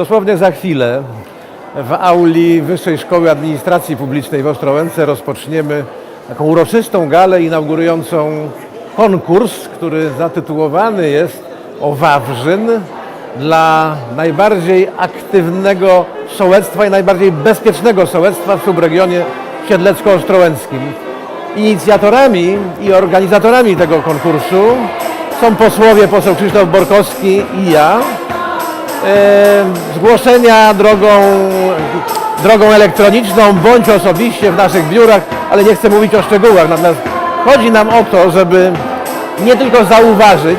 Dosłownie za chwilę w auli Wyższej Szkoły Administracji Publicznej w Ostrołęce rozpoczniemy taką uroczystą galę inaugurującą konkurs, który zatytułowany jest o Wawrzyn dla najbardziej aktywnego sołectwa i najbardziej bezpiecznego sołectwa w subregionie siedlecko-ostrołęckim. Inicjatorami i organizatorami tego konkursu są posłowie, poseł Krzysztof Borkowski i ja. E, zgłoszenia drogą, drogą elektroniczną bądź osobiście w naszych biurach, ale nie chcę mówić o szczegółach. Natomiast chodzi nam o to, żeby nie tylko zauważyć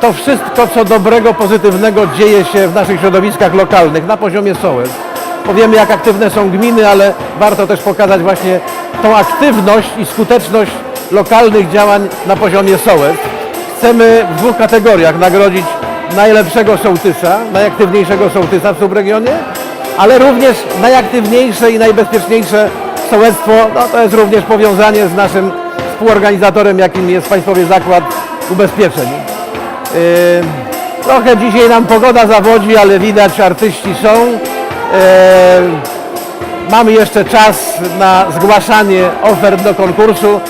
to wszystko, co dobrego, pozytywnego dzieje się w naszych środowiskach lokalnych na poziomie sołectw. Powiemy, jak aktywne są gminy, ale warto też pokazać właśnie tą aktywność i skuteczność lokalnych działań na poziomie sołectw. Chcemy w dwóch kategoriach nagrodzić najlepszego sołtysa, najaktywniejszego sołtysa w subregionie, ale również najaktywniejsze i najbezpieczniejsze sołectwo, no to jest również powiązanie z naszym współorganizatorem, jakim jest Państwowy Zakład Ubezpieczeń. Yy, Trochę dzisiaj nam pogoda zawodzi, ale widać, artyści są. Yy, Mamy jeszcze czas na zgłaszanie ofert do konkursu.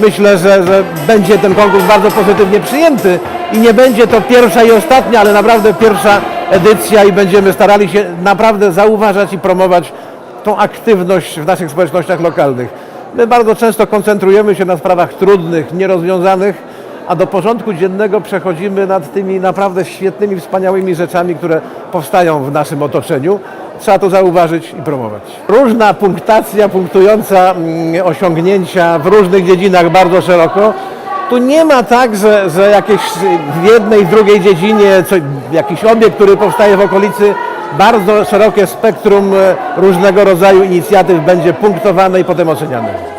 Myślę, że, że będzie ten konkurs bardzo pozytywnie przyjęty i nie będzie to pierwsza i ostatnia, ale naprawdę pierwsza edycja i będziemy starali się naprawdę zauważać i promować tą aktywność w naszych społecznościach lokalnych. My bardzo często koncentrujemy się na sprawach trudnych, nierozwiązanych, a do porządku dziennego przechodzimy nad tymi naprawdę świetnymi, wspaniałymi rzeczami, które powstają w naszym otoczeniu. Trzeba to zauważyć i promować. Różna punktacja punktująca mm, osiągnięcia w różnych dziedzinach bardzo szeroko. Tu nie ma tak, że, że jakieś w jednej, w drugiej dziedzinie co, jakiś obiekt, który powstaje w okolicy, bardzo szerokie spektrum e, różnego rodzaju inicjatyw będzie punktowane i potem oceniane.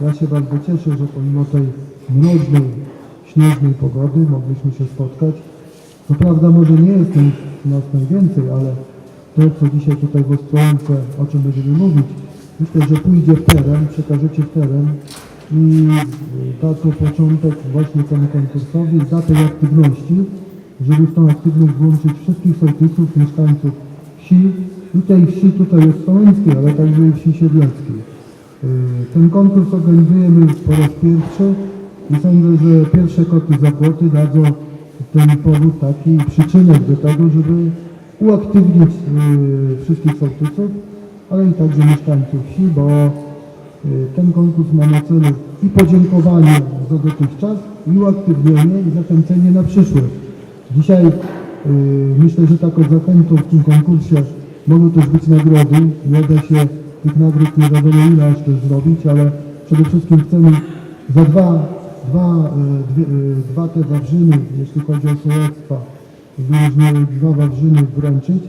Ja się bardzo cieszę, że pomimo tej mroźnej, śnieżnej pogody mogliśmy się spotkać. Co prawda może nie jest nas- najwięcej, ale to, co dzisiaj tutaj w Ostrołęce, o czym będziemy mówić, myślę, że pójdzie w teren, przekażecie w teren i da to początek właśnie temu konkursowi, da tej aktywności, żeby w tą aktywność włączyć wszystkich sołtysów, mieszkańców wsi i tej wsi tutaj ostrołęckiej, ale także i wsi siedleckiej. Y, Ten konkurs organizujemy po raz pierwszy i sądzę, że pierwsze koty za płoty dadzą ten powód taki przyczynek do tego, żeby uaktywnić y, wszystkich sołtysów, ale i także mieszkańców wsi, bo y, ten konkurs ma na celu i podziękowanie za dotychczas, i uaktywnienie, i zachęcenie na przyszłość. Dzisiaj myślę, że taką zachętą w tym konkursie mogą też być nagrody. Nie da się tych nagród nie wiadomo ile też zrobić, ale przede wszystkim chcemy za dwa dwa, e, dwie, e, dwa te wawrzyny, jeśli chodzi o sołectwa, dwa wawrzyny wręczyć.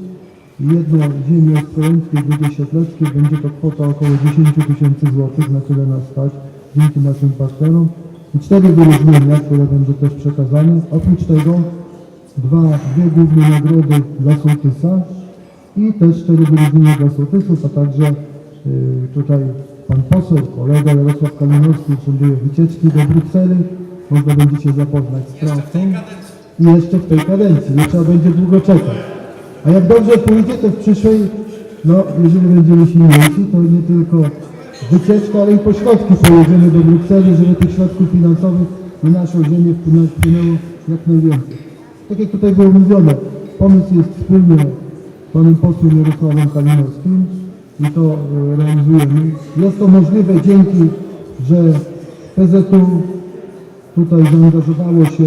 Jedno ziemię ostrołęckie, drugie siedleckie, będzie to kwota około 10 tysięcy złotych, na tyle nas stać, dzięki naszym partnerom. I cztery wyróżnienia, które będą też przekazane. Oprócz tego dwa, dwie główne nagrody dla sołtysa i też cztery wyróżnienia dla sołtysów, a także tutaj pan poseł, kolega Jarosław Kalinowski przewiduje wycieczki do Brukseli. Można będzie się zapoznać z pracą. I jeszcze w tej kadencji, nie trzeba będzie długo czekać. A jak dobrze pójdzie, to w przyszłej, no jeżeli będziemy silniejsi, to nie tylko wycieczka, ale i po środki pojedziemy do Brukseli, żeby tych środków finansowych na naszą ziemię wpłynęło, wpłynęło jak najwięcej. Tak jak tutaj było mówione, pomysł jest wspólnie z panem posłem Jarosławem Kalinowskim i to e, realizujemy. Jest to możliwe dzięki, że PZU tutaj zaangażowało się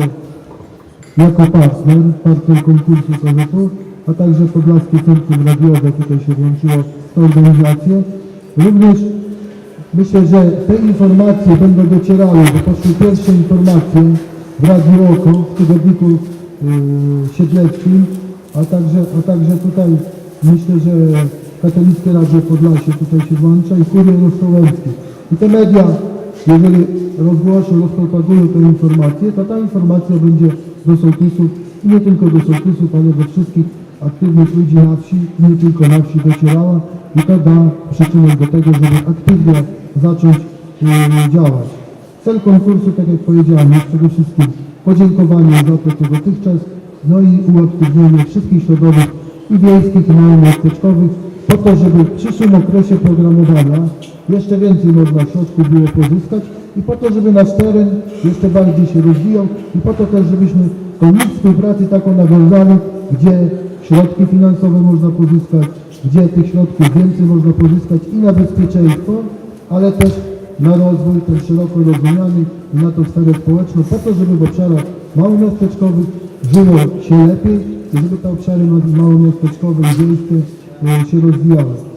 jako partner, partner konkursu PZU, a także Podlaskie Centrum Radiowe tutaj się włączyło w tę organizację. Również myślę, że te informacje będą docierały, bo poszły pierwsze informacje w Radiu Oko, w tygodniku yy, siedleckim, a także, a także tutaj myślę, że Katolickie Radio Podlasie tutaj się włącza i Kurier Ostrołęcki. I te media, jeżeli rozgłoszą, rozpropagują tę informację, to ta informacja będzie do sołtysów i nie tylko do sołtysów, ale do wszystkich aktywnych ludzi na wsi, nie tylko na wsi docierała i to da przyczynek do tego, żeby aktywnie zacząć yy, działać. Cel konkursu, tak jak powiedziałem, jest przede wszystkim podziękowanie za to, co dotychczas, no i uaktywnienie wszystkich środowisk i wiejskich, i małomiasteczkowych, po to, żeby w przyszłym okresie programowania jeszcze więcej można środków było pozyskać i po to, żeby nasz teren jeszcze bardziej się rozwijał i po to też, żebyśmy tą współpracy taką nawiązali, gdzie środki finansowe można pozyskać, gdzie tych środków więcej można pozyskać i na bezpieczeństwo, ale też na rozwój ten szeroko rozumiany i na tą sferę społeczną, po to, żeby w obszarach małomiasteczkowych żyło się lepiej i żeby te obszary ma- małomiasteczkowe i wiejskie e, się rozwijały.